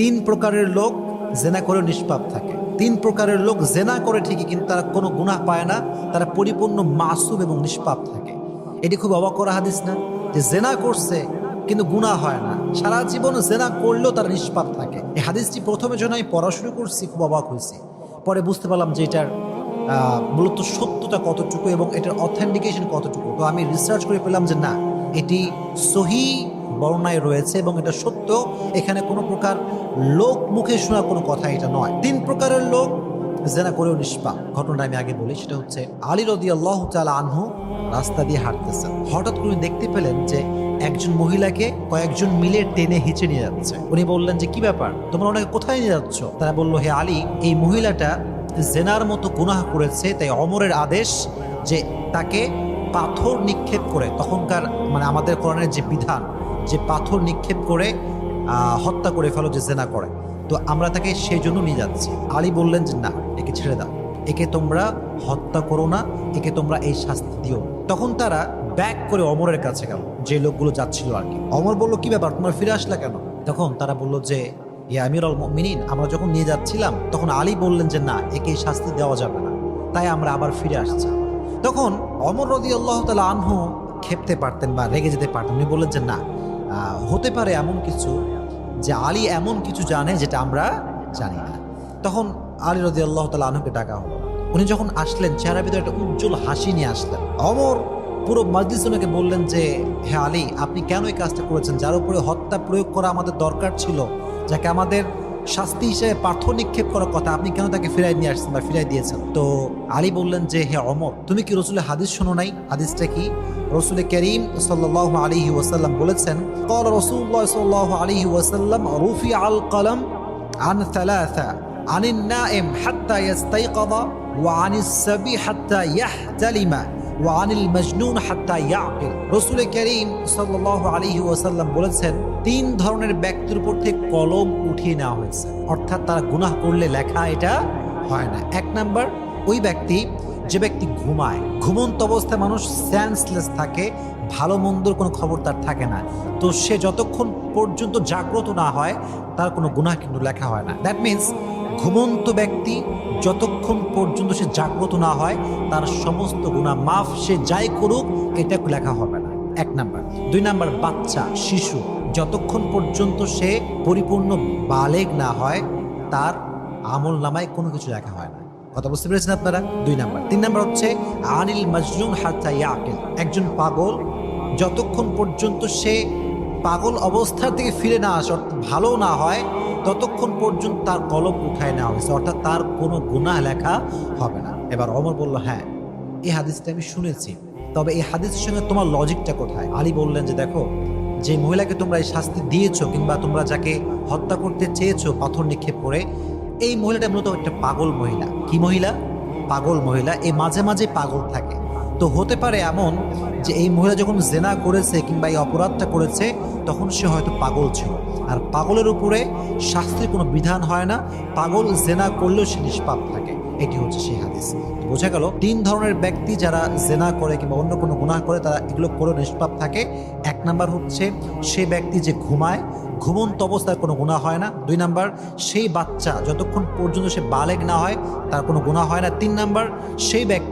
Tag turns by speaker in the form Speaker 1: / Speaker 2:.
Speaker 1: তিন প্রকারের লোক জেনা করে নিষ্পাপ থাকে। তিন প্রকারের লোক জেনা করে ঠিকই, কিন্তু তারা কোনো গুনাহ পায় না, তারা পরিপূর্ণ মাসুম এবং নিষ্পাপ থাকে। এটি খুব অবাক করা হাদিস না? যে জেনা করছে, কিন্তু গুনাহ হয় না। সারা জীবন জেনা করলেও তারা নিষ্পাপ থাকে। এই হাদিসটি প্রথমে যখন আমি পড়া শুরু করছি, খুব অবাক হয়েছি। পরে বুঝতে পারলাম যে এটার মূলত সত্যতা কতটুকু এবং এটার অথেন্টিকেশন কতটুকু। তো আমি রিসার্চ করে পেলাম যে না, এটি সহি বর্ণায় রয়েছে এবং এটা সত্য। এখানে কোনো প্রকার লোক মুখে শোনা কোনো কথা এটা নয়। তিন প্রকারের লোক জেনা করেও নিষ্পাপ। ঘটনাটা আমি আগে বলি, সেটা হচ্ছে আলী রদি আল্লাহ তালা আনহু রাস্তা দিয়ে হাঁটতেছেন। হঠাৎ করে দেখতে পেলেন যে একজন মহিলাকে কয়েকজন মিলে টেনে হিচে নিয়ে যাচ্ছে। উনি বললেন যে, কি ব্যাপার? তোমরা ওনাকে কোথায় নিয়ে যাচ্ছ? তারা বলল, হে আলী, এই মহিলাটা জেনার মতো গুনাহ করেছে, তাই অমরের আদেশ যে তাকে পাথর নিক্ষেপ করে। তখনকার মানে আমাদের করণের যে বিধান যে পাথর নিক্ষেপ করে হত্যা করে ফেলো, যে জেনা করে। তো আমরা তাকে সেই জন্য নিয়ে যাচ্ছি। আলী বললেন যে, না, একে ছেড়ে দাও। একে তোমরা হত্যা করো না, একে তোমরা এই শাস্তি দিও তখন তারা ব্যাক করে অমরের কাছে গেল, যে লোকগুলো যাচ্ছিল আর কি। অমর বলল, কি ব্যাপার, তোমরা ফিরে আসলা কেন? তখন তারা বলল যে ইয়া আমির আল মিনিন আমরা যখন নিয়ে যাচ্ছিলাম, তখন আলী বললেন যে, না, একে শাস্তি দেওয়া যাবে না। তাই আমরা আবার ফিরে আসছি। তখন অমর রদি আল্লাহ তালা আনহু খেপতে পারতেন বা রেগে যেতে পারতেন। উনি বললেন যে, না হতে পারে এমন কিছু যে আলী এমন কিছু জানে যেটা আমরা জানি না। তখন আলী রদি আল্লাহ তালা আনুকে ডাকা হলো। উনি যখন আসলেন চেহারা ভিতরে একটা উজ্জ্বল হাসি নিয়ে আসলেন। অমর পুরো মাজলিস ওনাকে বললেন যে হ্যাঁ আলী, আপনি কেন এই কাজটা করেছেন? যার উপরে হত্যা প্রয়োগ করা আমাদের দরকার ছিল, যাকে আমাদের শাস্তি হিসেবে পাথর নিক্ষেপ করার কথা আপনি কেন তাকে ফিরাই নিয়ে আসছেন বা ফিরাই দিয়েছেন? তো আলী বললেন যে, হে অমর, তুমি কি রসুলের হাদিস শোনো নাই? হাদিসটা কি? রসুল করিম সাল আলী ওসাল্লাম বলেছেন কল রসুল্লাহ সাল্লাহ আলহি ওয়াসাল্লাম রুফি আল কলম আন সালাসা, আনিন নাইম হাত্তা ইয়াস্তাইকাদা, ওয়া আনিস সাবি হাত্তা ইয়াহতালিমা। ওয়ানিল মজনুন হাত্তা ইয়াকিল। রসুল করিম সাল্লাহ আলহি ওয়াসাল্লাম বলেছেন, তিন ধরনের ব্যক্তির উপর থেকে কলম উঠিয়ে নেওয়া হয়েছে। অর্থাৎ তারা গুনাহ করলে লেখা এটা হয় না। এক নাম্বার, ওই ব্যক্তি, যে ব্যক্তি ঘুমায়, ঘুমন্ত অবস্থায় মানুষ সেন্সলেস থাকে, ভালো মন্দর কোনো খবর তার থাকে না। তো সে যতক্ষণ পর্যন্ত জাগ্রত না হয়, তার কোনো গুণা কিন্তু লেখা হয় না। দ্যাট মিন্স ঘুমন্ত ব্যক্তি যতক্ষণ পর্যন্ত সে জাগ্রত না হয়, তার সমস্ত গুণা মাফ সে যাই করুক, এটা লেখা হবে না। এক নাম্বার। দুই নাম্বার, বাচ্চা, শিশু, যতক্ষণ পর্যন্ত সে পরিপূর্ণ বালেগ না হয়, তার আমল নামায় কোনো কিছু লেখা হয় না। কথা বুঝতে পেরেছেন আপনারা? দুই নাম্বার। তিন নাম্বার হচ্ছে, আনিল মাজনুন হাত্তা ইয়াকিল। একজন পাগল, যতক্ষণ পর্যন্ত সে পাগল অবস্থা থেকে ফিরে না আসে, অর্থাৎ ভালো না হয় ততক্ষণ পর্যন্ত তার কলম উঠায় নেওয়া হয়েছে, অর্থাৎ তার কোনো গুণা লেখা হবে না। এবার অমর বলল হ্যাঁ এই হাদিসটা আমি শুনেছি। তবে এই হাদিসের সঙ্গে তোমার লজিকটা কোথায়? আলী বললেন যে, দেখো, যে মহিলাকে তোমরা এই শাস্তি দিয়েছ কিংবা তোমরা যাকে হত্যা করতে চেয়েছো পাথর নিক্ষেপ করে, এই মহিলাটা মূলত একটা পাগল মহিলা। কি মহিলা? পাগল মহিলা। এই মাঝে মাঝে পাগল থাকে। তো হতে পারে এমন যে এই মহিলা যখন জেনা করেছে কিংবা এই অপরাধটা করেছে, তখন সে হয়তো পাগল ছিল। আর পাগলের উপরে শাস্তির কোনো বিধান হয় না। পাগল জেনা করলেও সে নিষ্পাপ থাকে। এটি হচ্ছে সেই হাদিস। বোঝা গেল, তিন ধরনের ব্যক্তি যারা জেনা করে কিংবা অন্য কোনো গুনাহ করে, তারা এগুলো করে নিষ্পাপ থাকে। এক নাম্বার হচ্ছে সে ব্যক্তি যে ঘুমায়, ঘুমন্ত অবস্থায় কোনো গুণা হয় না। দুই নাম্বার, সেই বাচ্চা যতক্ষণ পর্যন্ত সে বালেগ না হয়, তার কোনো গুণা হয় না। তিন নাম্বার, সেই ব্যক্তি